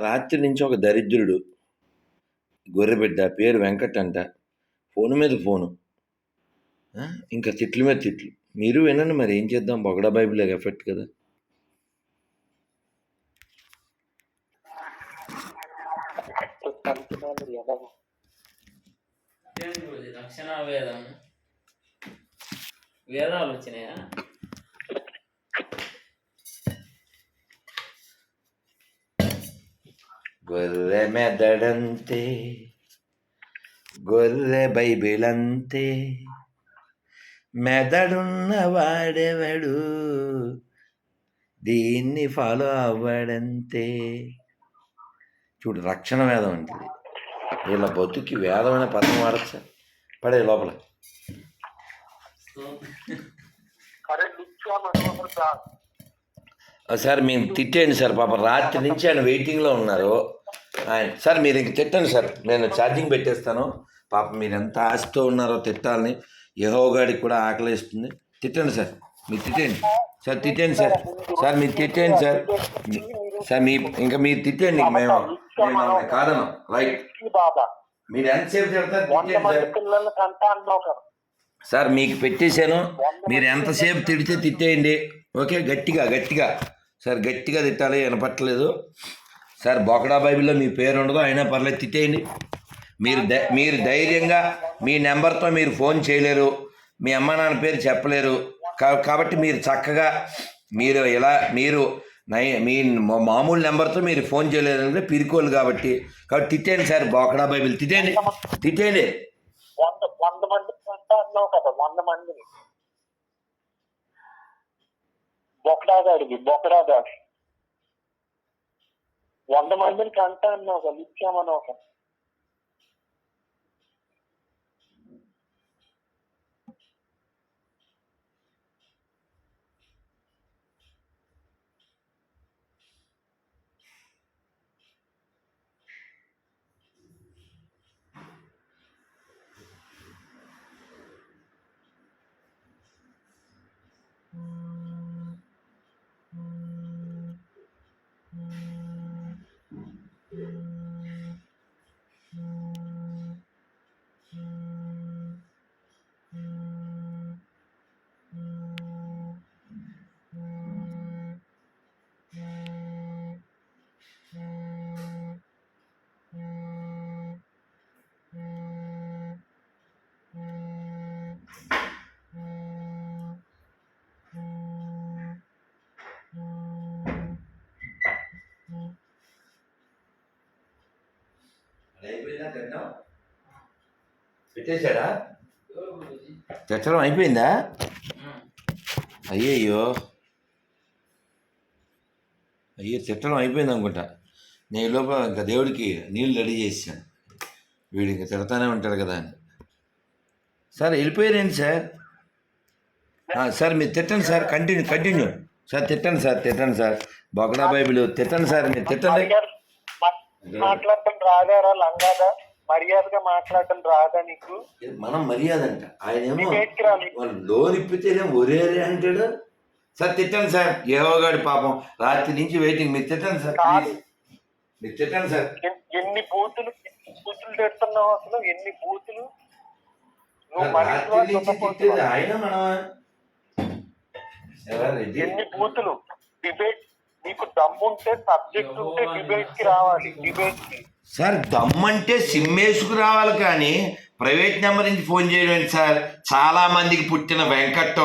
రాత్రి నుంచి ఒక దరిద్రుడు గొర్రెబిడ్డ పేరు వెంకట్ అంట. ఫోన్ మీద ఫోను. ఇంకా తిట్లు మీద తిట్లు. మీరు వినండి మరి ఏం చేద్దాం? బొగడా బైబిల్ ఎఫెక్ట్ కదా. రక్షణ వేదం. వేదాలు వచ్చినాయా? గొర్రె మెదడంతే గొర్రె బైబిల్ అంతే మెదడున్న వాడెవడు? దీన్ని ఫాలో అవ్వడంతే. చూడు రక్షణ వేదం అంటే వీళ్ళ బతుకి వేదమైన పదం వాడచ్చా? పడే లోపల. అరే సార్ మేము తిట్టేయండి సార్ పాప రాత్రి నుంచి ఆయన వెయిటింగ్లో ఉన్నారు. ఆయన సార్ మీరు ఇంక తిట్టండి సార్ నేను ఛార్జింగ్ పెట్టేస్తాను. పాప మీరు ఎంత ఆశతో ఉన్నారో తిట్టాలని యహోగాడికి కూడా ఆకలిస్తుంది. తిట్టండి సార్ మీరు తిట్టండి సార్ తిట్టండి సార్ సార్ మీరు తిట్టండి సార్. సార్ మీ ఇంకా మీరు తిట్టండి మేము మేము కాదను. రైట్ మీరు ఎంతసేపు సార్. సార్ మీకు పెట్టేశాను. మీరు ఎంతసేపు తిడితే తిట్టేయండి. ఓకే గట్టిగా గట్టిగా. సార్ గట్టిగా తిట్టాలి వినపట్టలేదు. సార్ బొకడా బైబిల్లో మీ పేరు ఉండదు అయినా పర్లేదు తిట్టేయండి. మీరు మీరు ధైర్యంగా మీ నెంబర్తో మీరు ఫోన్ చేయలేరు మీ అమ్మ నాన్న పేరు చెప్పలేరు. కాబట్టి మీరు చక్కగా మీరు ఇలా మీరు నై మీ మామూలు నెంబర్తో మీరు ఫోన్ చేయలేరు అంటే పిరికోలు కాబట్టి. కాబట్టి తిట్టేయండి సార్ బోకడా బైబిల్ తిట్టేయండి తిట్టేయండి. వంద వంద మంది కదా వంద మంది బొక్కడాగాడిది బొకడాగాడు వంద మందిని కంటా అన్నావు ఒక పెట్టేశాడా? ఎవరు గురుజీ. తిట్టడం అయిపోయిందా. అయ్యయ్యో. అయ్యో తిట్టడం అయిపోయింది అనుకుంటా. నేను లోపల ఇంకా దేవుడికి నీళ్ళు రెడీ చేసాను వీడు ఇంకా తిడతానే ఉంటాడు కదా అని. Sir వెళ్ళిపోయారేంటి sir? సార్ మీరు తిట్టండి సార్. Continue continue. సార్ తిట్టండి సార్ తిట్టండి సార్. బొకడా బైబిల్ తిట్టండి సార్ మీరు తిట్టండి. మాట్లాడటం రాదారా లంగాదా? మర్యాదగా మాట్లాడటం రాదా నీకు? మనం మర్యాద అంట ఆయన ఏమో రాలి. లోన్ ఇప్పితేనే ఒరేరే అంటాడు? సార్ తిట్టండి సార్. ఏవోగాడి పాపం. రాత్రి నుంచి వెయిటింగ్. మీరు తిట్టండి సార్ మీరు తిట్టండి సార్. ఎన్- ఎన్ని బూతులు బూతులు పెడుతున్నావు అసలు? ఎన్ని బూతులు? ఆయన రెడ్డి? ఎన్ని బూతులు? డిబేట్ నీకు దమ్ముంటే సబ్జెక్ట్ ఉంటే డిబేట్కి రావాలి డిబేట్కి. సార్ దమ్మంటే సిమ్ వేసుకు రావాలి కానీ ప్రైవేట్ నెంబర్ నుంచి ఫోన్ చేయడం సార్ చాలా మందికి పుట్టిన వెంకట్